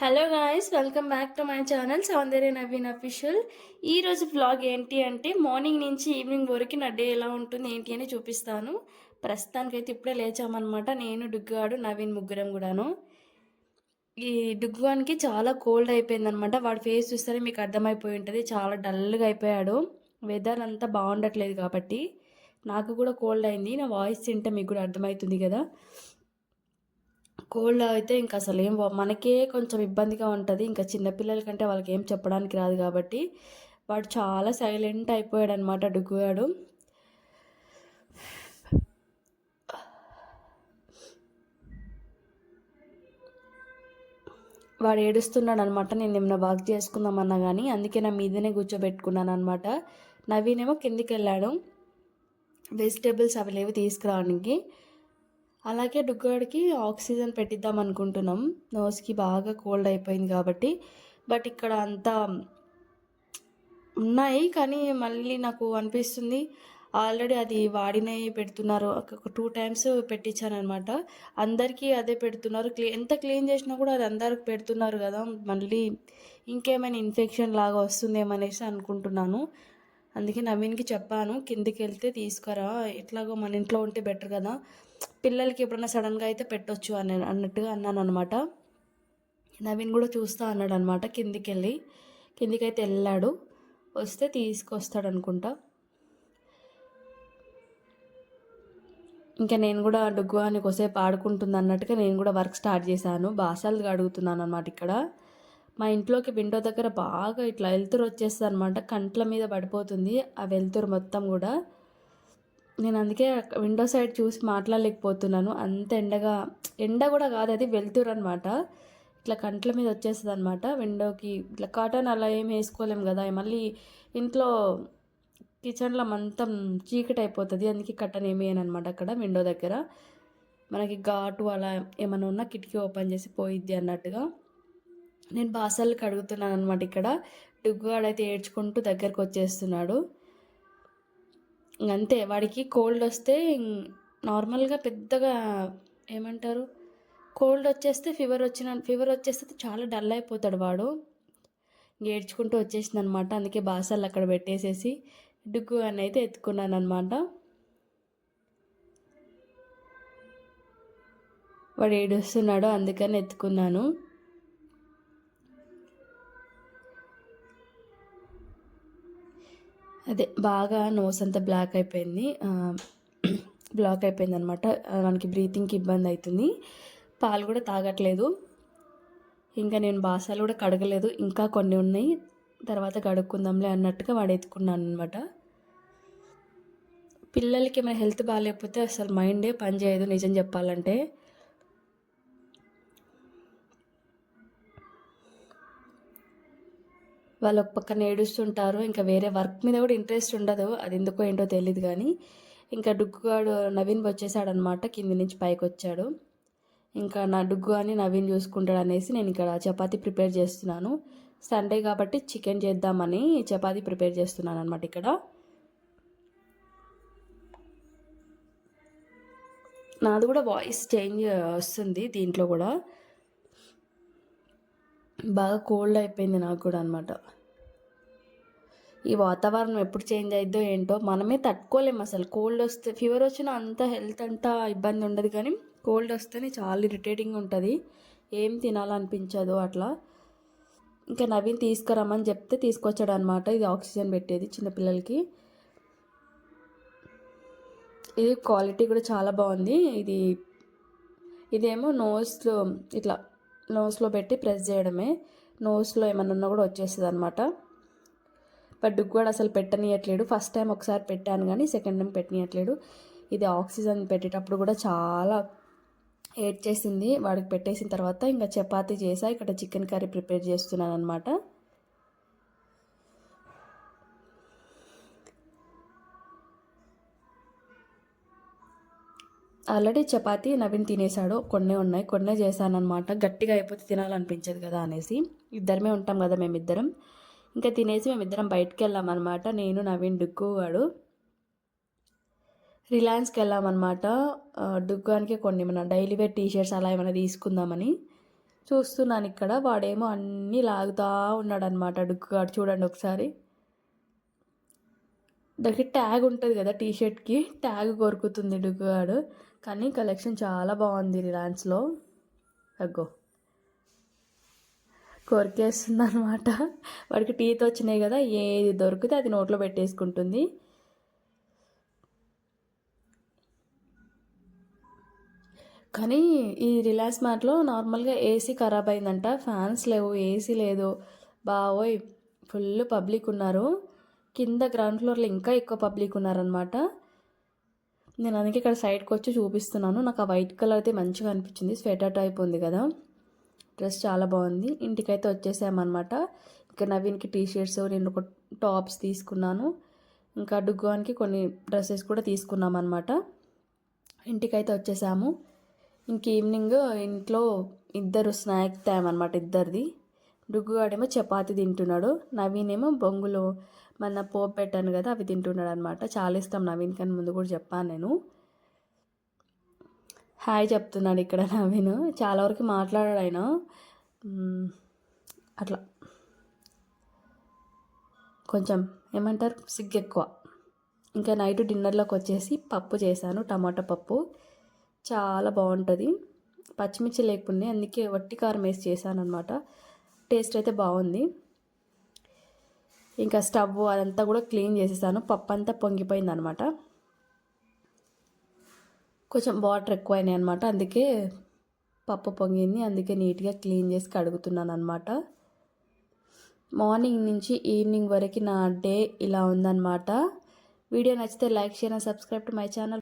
Hello guys welcome back to my channel Soundarya Naveen official ఈరోజు blog ఏంటి అంటే morning నుంచి ఈవినింగ్ వరకు నా డే ఎలా ఉంటుంది ఏంటి అని చూపిస్తాను. ప్రస్తుతానికైతే ఇప్పుడే లేచామన్నమాట నేను డుగ్గాడు నవీన్ ముగ్గురం కూడాను. ఈ డుగ్గానికి చాలా కోల్డ్ అయిపోయిందనమాట వాడి ఫేస్ చూస్తేనే మీకు అర్థమైపోయి ఉంటుంది చాలా డల్గా అయిపోయాడు. వెదర్ అంతా బాగుండట్లేదు కాబట్టి నాకు కూడా కోల్డ్ అయింది నా వాయిస్ తింటే మీకు కూడా అర్థమవుతుంది కదా. కోల్డ్ అయితే ఇంకా అసలు ఏం మనకే కొంచెం ఇబ్బందిగా ఉంటుంది. ఇంకా చిన్నపిల్లల కంటే వాళ్ళకి ఏం చెప్పడానికి రాదు కాబట్టి వాడు చాలా సైలెంట్ అయిపోయాడు అనమాట డుగ్గుగాడు వాడు ఏడుస్తున్నాడు అనమాట నేను ఏమైనా వర్క్ చేసుకుందామన్నా కానీ అందుకే నా మీదనే కూర్చోబెట్టుకున్నాను అనమాట నవీనేమో కిందికి వెళ్ళాడు వెజిటేబుల్స్ అవి లేవు తీసుకురావడానికి. అలాగే డుగ్గాడికి ఆక్సిజన్ పెట్టిద్దాం అనుకుంటున్నాం. నోస్కి బాగా కోల్డ్ అయిపోయింది కాబట్టి. బట్ ఇక్కడ అంతా ఉన్నాయి కానీ మళ్ళీ నాకు అనిపిస్తుంది. ఆల్రెడీ అది వాడినవి పెడుతున్నారు. ఒక టూ టైమ్స్ పెట్టించానమాట అందరికీ అదే పెడుతున్నారు. క్లీ ఎంత క్లీన్ చేసినా కూడా అది అందరికి పెడుతున్నారు కదా. మళ్ళీ ఇంకేమైనా ఇన్ఫెక్షన్ లాగా వస్తుందేమనేసి అనుకుంటున్నాను. అందుకే నవీన్కి చెప్పాను కిందికి వెళ్తే తీసుకురా. ఎట్లాగో మన ఇంట్లో ఉంటే బెటర్ కదా. పిల్లలకి ఎప్పుడైనా సడన్గా అయితే పెట్టొచ్చు అని అన్నట్టుగా అన్నాను అనమాట నవీన్ కూడా చూస్తా అన్నాడు అనమాట కిందికి వెళ్ళి కిందికి అయితే వెళ్ళాడు వస్తే తీసుకొస్తాడు అనుకుంటా ఇంకా నేను కూడా డుగ్గు అని కొసేపు ఆడుకుంటుంది అన్నట్టుగా నేను కూడా వర్క్ స్టార్ట్ చేశాను. బాసాలు అడుగుతున్నాను అనమాట ఇక్కడ. మా ఇంట్లోకి విండో దగ్గర బాగా ఇట్లా వెలుతురు వచ్చేస్తుంది అనమాట కంట్ల మీద పడిపోతుంది ఆ వెళ్తురు మొత్తం కూడా. నేను అందుకే విండో సైడ్ చూసి మాట్లాడలేకపోతున్నాను. అంత ఎండగా ఎండ కూడా కాదు అది వెళ్తురు అనమాట ఇట్లా కంట్ల మీద వచ్చేస్తుంది అనమాట విండోకి ఇట్లా కాటన్ అలా ఏం వేసుకోలేము కదా మళ్ళీ ఇంట్లో కిచెన్లో మొత్తం చీకటి అయిపోతుంది అందుకే కట్టన్ ఏమేయను అనమాట అక్కడ విండో దగ్గర. మనకి ఘాటు అలా ఏమైనా ఉన్నా కిటికీ ఓపెన్ చేసి పోయిద్ది అన్నట్టుగా. నేను బాసల్ కడుగుతున్నాను అనమాట ఇక్కడ. డుగ్గుగాడైతే ఏడ్చుకుంటూ దగ్గరకు వచ్చేస్తున్నాడు అంతే వాడికి కోల్డ్ వస్తే నార్మల్గా పెద్దగా ఏమంటారు? కోల్డ్ వచ్చేస్తే ఫీవర్ వచ్చిన ఫీవర్ వచ్చేస్తే చాలా డల్ అయిపోతాడు వాడు. ఏడ్చుకుంటూ వచ్చేసింది అనమాట అందుకే బాసాలు అక్కడ పెట్టేసేసి డుగ్గు అని అయితే ఎత్తుకున్నాను అనమాట వాడు ఏడుస్తున్నాడు అందుకని ఎత్తుకున్నాను. అదే బాగా నోస్ అంతా బ్లాక్ అయిపోయింది. బ్లాక్ అయిపోయింది అనమాట మనకి బ్రీతింగ్కి ఇబ్బంది అవుతుంది పాలు కూడా తాగట్లేదు. ఇంకా నేను బాసాలు కూడా కడగలేదు. ఇంకా కొన్ని ఉన్నాయి. తర్వాత కడుక్కుందాంలే అన్నట్టుగా వాడు ఎత్తుకున్నాను అనమాట పిల్లలకి ఏమైనా హెల్త్ బాగాలేకపోతే అసలు మైండే పనిచేయదు నిజం చెప్పాలంటే. వాళ్ళు ఒక పక్కన ఏడుస్తుంటారు. ఇంకా వేరే వర్క్ మీద కూడా ఇంట్రెస్ట్ ఉండదు. అది ఎందుకో ఏంటో తెలియదు కానీ. ఇంకా డుగ్గుగాడు నవీన్ వచ్చేసాడు అనమాట కింది నుంచి పైకి వచ్చాడు. ఇంకా నా డుగ్గు అని నవీన్ చూసుకుంటాడు అనేసి నేను ఇక్కడ చపాతీ ప్రిపేర్ చేస్తున్నాను. సండే కాబట్టి చికెన్ చేద్దామని చపాతీ ప్రిపేర్ చేస్తున్నాను అనమాట ఇక్కడ. నాది కూడా వాయిస్ చేంజ్ వస్తుంది దీంట్లో కూడా. బాగా కోల్డ్ అయిపోయింది నాకు కూడా అనమాట ఈ వాతావరణం ఎప్పుడు చేంజ్ అయిద్దో ఏంటో మనమే తట్టుకోలేము అసలు. కోల్డ్ వస్తే ఫీవర్ వచ్చినా అంత హెల్త్ అంతా ఇబ్బంది ఉండదు కానీ కోల్డ్ వస్తేనే చాలా ఇరిటేటింగ్ ఉంటుంది. ఏం తినాలనిపించదు అట్లా. ఇంకా నవీన్ తీసుకురమ్మని చెప్తే తీసుకొచ్చాడు అనమాట ఇది ఆక్సిజన్ పెట్టేది చిన్నపిల్లలకి ఇది క్వాలిటీ కూడా చాలా బాగుంది. ఇది ఇదేమో నోస్లో ఇట్లా నోస్లో పెట్టి ప్రెస్ చేయడమే. నోస్లో ఏమన్నా ఉన్నా కూడా వచ్చేస్తుంది అనమాట బట్ డుగ్ కూడా అసలు పెట్టనీయట్లేడు. ఫస్ట్ టైం ఒకసారి పెట్టాను కానీ సెకండ్ టైం పెట్టనీయట్లేడు. ఇది ఆక్సిజన్ పెట్టేటప్పుడు కూడా చాలా ఏడ్ చేసింది వాడికి పెట్టేసిన తర్వాత ఇంకా చపాతీ చేసా. ఇక్కడ చికెన్ కర్రీ ప్రిపేర్ చేస్తున్నాను అనమాట ఆల్రెడీ చపాతీ నవీన్ తినేసాడు కొన్నే ఉన్నాయి. కొన్నే చేశానమాట గట్టిగా అయిపోతే తినాలనిపించదు కదా అనేసి. ఇద్దరమే ఉంటాం కదా మేమిద్దరం. ఇంకా తినేసి మేమిద్దరం బయటకు వెళ్ళామన్నమాట నేను నవీన్ డుక్కు వాడు. రిలయన్స్కి వెళ్ళామన్నమాట డుగ్గానికి కొన్ని మన డైలీ వేర్ టీ షర్ట్స్ అలా ఏమైనా తీసుకుందామని చూస్తున్నాను ఇక్కడ. వాడేమో అన్నీ లాగుతా ఉన్నాడనమాట డుక్కుగాడు చూడండి ఒకసారి. దానికి ట్యాగ్ ఉంటుంది కదా టీ షర్ట్కి ట్యాగ్ కొరుకుతుంది డుగ్గుగాడు కానీ కలెక్షన్ చాలా బాగుంది రిలయన్స్లో. అగ్గో. కొరికేస్తుంది అనమాట వాడికి టీత్ వచ్చినాయి కదా ఏది దొరికితే అది నోట్లో పెట్టేసుకుంటుంది. కానీ ఈ రిలాక్స్ మార్ట్లో నార్మల్గా ఏసీ ఖరాబ్ అయిందంట. ఫ్యాన్స్ లేవు ఏసీ లేదు. బావోయ్ ఫుల్ పబ్లిక్ ఉన్నారు. కింద గ్రౌండ్ ఫ్లోర్లో ఇంకా ఎక్కువ పబ్లిక్ ఉన్నారనమాట నేను అందుకే ఇక్కడ సైడ్కి వచ్చి చూపిస్తున్నాను. నాకు ఆ వైట్ కలర్ అయితే మంచిగా అనిపించింది. స్వెటర్ టైప్ ఉంది కదా. డ్రెస్ చాలా బాగుంది. ఇంటికైతే వచ్చేసామన్నమాట. ఇంకా నవీన్కి టీ షర్ట్స్ నేను ఒక టాప్స్ తీసుకున్నాను. ఇంకా డుగ్గానికి కొన్ని డ్రెస్సెస్ కూడా తీసుకున్నాం అనమాట ఇంటికైతే వచ్చేసాము. ఇంక ఈవినింగ్ ఇంట్లో ఇద్దరు స్నాక్ అనమాట ఇద్దరిది. డుగ్గుగాడేమో చపాతి తింటున్నాడు. నవీన్ ఏమో బొంగులు మన పోపు పెట్టాను కదా అవి తింటున్నాడు అనమాట చాలా ఇష్టం నవీన్ కానీ ముందు కూడా చెప్పాను నేను. హాయ్ చెప్తున్నాడు ఇక్కడ నవీన్. చాలా వరకు మాట్లాడాడు ఆయన. అట్లా. కొంచెం ఏమంటారు? సిగ్గు ఎక్కువ. ఇంకా నైట్ డిన్నర్లోకి వచ్చేసి పప్పు చేశాను టమాటా పప్పు. చాలా బాగుంటుంది. పచ్చిమిర్చి లేకుండా అందుకే వట్టి కారం వేసి చేశాను అనమాట టేస్ట్ అయితే బాగుంది. ఇంకా స్టవ్ అదంతా కూడా క్లీన్ చేసేసాను. పప్పు అంతా పొంగిపోయింది అనమాట కొంచెం వాటర్ ఎక్కువైనాయి అనమాట అందుకే పప్పు పొంగింది. అందుకే నీట్గా క్లీన్ చేసి కడుగుతున్నాను అనమాట మార్నింగ్ నుంచి ఈవినింగ్ వరకు నా డే ఇలా ఉందన్నమాట. వీడియో నచ్చితే like share subscribe to my channel.